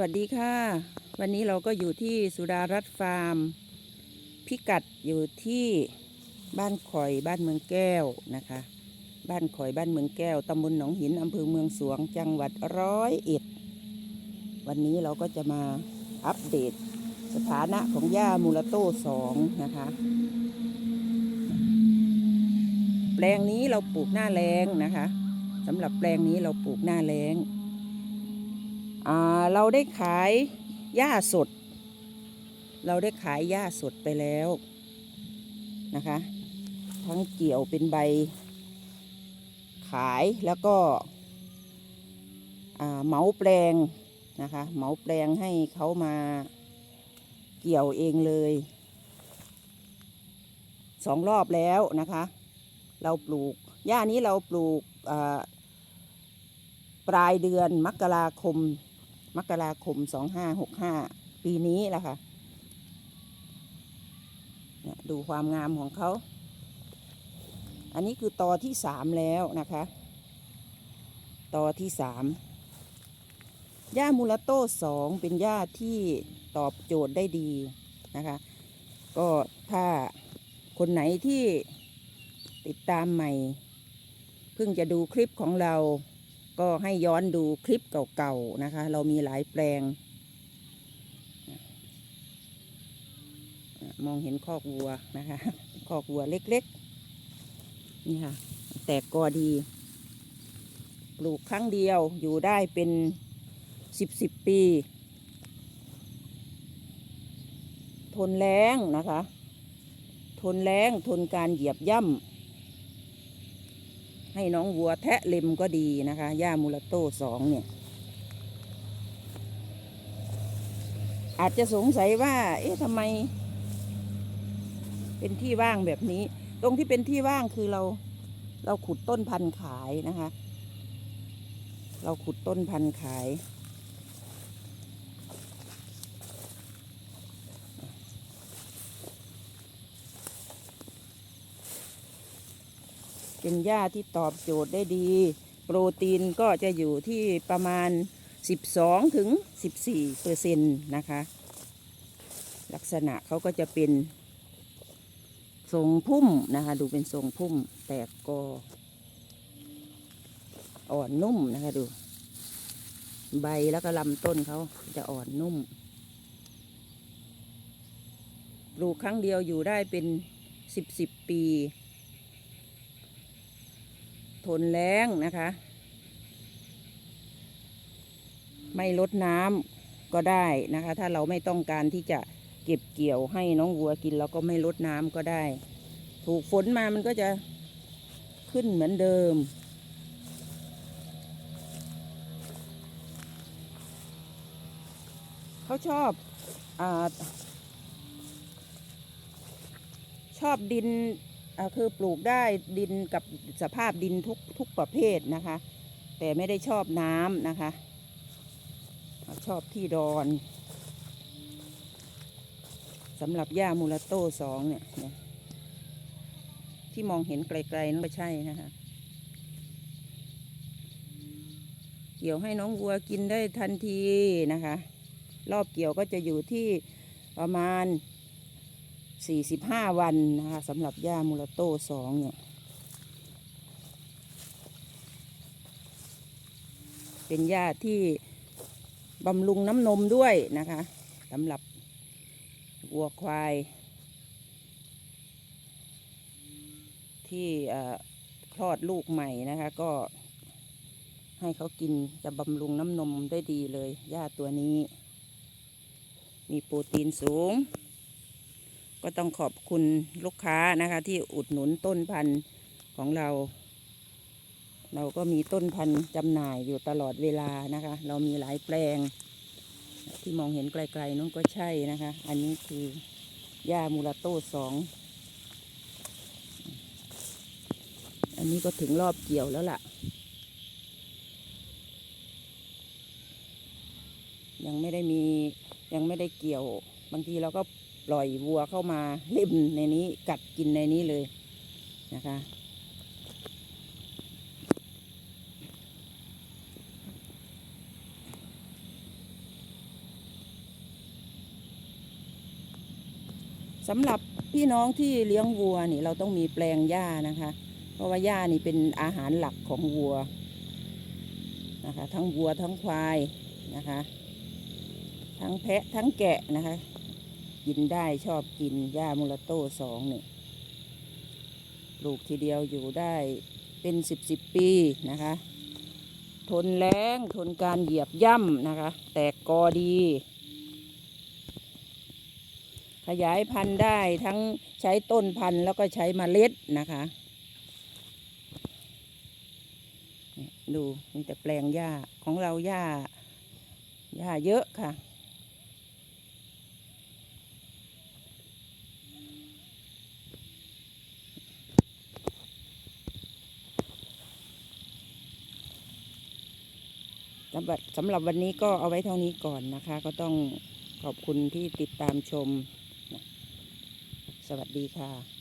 วัสดีค่ะ วันนี้เราก็อยู่ที่สุดารัตฟาร์ม พิกัดอยู่ที่บ้านข่อยบ้านเมืองแก้วนะคะ บ้านข่อยบ้านเมืองแก้วตำบลหนองหินอำเภอเมืองสวงจังหวัดร้อยเอ็ด วันนี้เราก็จะมาอัปเดตสถานะของย่ามูลาโต้สองนะคะ แปลงนี้เราปลูกหน้าแรงนะคะสำหรับแปลงนี้เราปลูกหน้าแรง เราได้ขายหญ้าสด เราได้ขายหญ้าสดไปแล้วนะคะ ทั้งเกี่ยวเป็นใบ ขายแล้วก็เหมาแปลงนะคะเหมาแปลงให้เขามาเกี่ยวเองเลยสองรอบแล้วนะคะ เราปลูกหญ้านี้เราปลูกปลายเดือนมกราคม มกราคมสองห้าหกห้าปีนี้แหละค่ะดูความงามของเขา อันนี้คือตอที่สามแล้วนะคะ ตอที่สามหญ้ามูลาโต้สองเป็นหญ้าที่ตอบโจทย์ได้ดีนะคะ ก็ถ้าคนไหนที่ติดตามใหม่ เพิ่งจะดูคลิปของเรา ก็ให้ย้อนดูคลิปเก่าๆนะคะ เรามีหลายแปลง มองเห็นคอกวัวนะคะคอกวัวเล็กๆ นี่ค่ะ แตกกอดี ปลูกครั้งเดียวอยู่ได้เป็นสิบสิบปี ทนแรงนะคะ ทนแรงทนการเหยียบย่ำ ให้น้องวัวแทะเล็มก็ดีนะคะหญ้ามูลโต้สองเนี่ย อาจจะสงสัยว่า เอ๊ะทำไม เป็นที่ว่างแบบนี้ ตรงที่เป็นที่ว่างคือเรา เราขุดต้นพันธุ์ขายนะคะ เราขุดต้นพันธุ์ขาย เป็นหญ้าที่ตอบโจทย์ได้ดี โปรตีนก็จะอยู่ที่ประมาณ 12ถึง14เปอร์เซ็นต์นะคะ ลักษณะเขาก็จะเป็นทรงพุ่มนะคะ ดูเป็นทรงพุ่มแตกกออ่อนนุ่มนะคะดู ใบแล้วก็ลำต้นเขาจะอ่อนนุ่มปลูกครั้งเดียวอยู่ได้เป็นสิบสิบปี ทนแรงนะคะ ไม่ลดน้ำก็ได้นะคะ ถ้าเราไม่ต้องการที่จะเก็บเกี่ยวให้น้องวัวกินเราก็ไม่ลดน้ำก็ได้ ถูกฝนมามันก็จะขึ้นเหมือนเดิมเขาชอบอชอบดิน คือปลูกได้ดินกับสภาพดินทุกทุกประเภทนะคะ แต่ไม่ได้ชอบน้ำนะคะ ชอบที่ดอนสำหรับหญ้ามูลาโต้สองเนี่ยเนี่ยที่มองเห็นไกลๆนั่นไม่ใช่นะคะเกี่ยวให้น้องวัวกินได้ทันทีนะคะ รอบเกี่ยวก็จะอยู่ที่ประมาณ 45วันนะคะสำหรับหญ้ามูลโต้สองเนี่ย เป็นหญ้าที่บำรุงน้ำนมด้วยนะคะสำหรับวัวควาย ที่คลอดลูกใหม่นะคะก็ให้เขากินจะบำรุงน้ำนมได้ดีเลยหญ้าตัวนี้ มีโปรตีนสูง ก็ต้องขอบคุณลูกค้านะคะที่อุดหนุนต้นพันธุ์ของเรา เราก็มีต้นพันธุ์จำหน่ายอยู่ตลอดเวลานะคะ เรามีหลายแปลง ที่มองเห็นไกลๆนั่นก็ใช่นะคะ อันนี้คือหญ้ามูลาโต้สองอันนี้ก็ถึงรอบเกี่ยวแล้วล่ะ ยังไม่ได้มียังไม่ได้เกี่ยว บางทีเราก็ ปล่อยวัวเข้ามาเล่มในนี้กัดกินในนี้เลยนะคะ สำหรับพี่น้องที่เลี้ยงวัวนี่เราต้องมีแปลงหญ้านะคะ เพราะว่าหญ้านี่เป็นอาหารหลักของวัวนะคะ ทั้งวัวทั้งควายนะคะ ทั้งแพะทั้งแกะนะคะ กินได้ชอบกินหญ้ามูลโต้สองเนี่ยปลูกทีเดียวอยู่ได้เป็นสิบสิบปีนะคะ ทนแรงทนการเหยียบย่ำนะคะ แตกกอดี ขยายพันธุ์ได้ทั้งใช้ต้นพันธุ์แล้วก็ใช้เมล็ดนะคะดูมีแต่แปลงหญ้าของเราหญ้าหญ้าเยอะค่ะ สำหรับวันนี้ก็เอาไว้เท่านี้ก่อนนะคะ ก็ต้องขอบคุณที่ติดตามชม สวัสดีค่ะ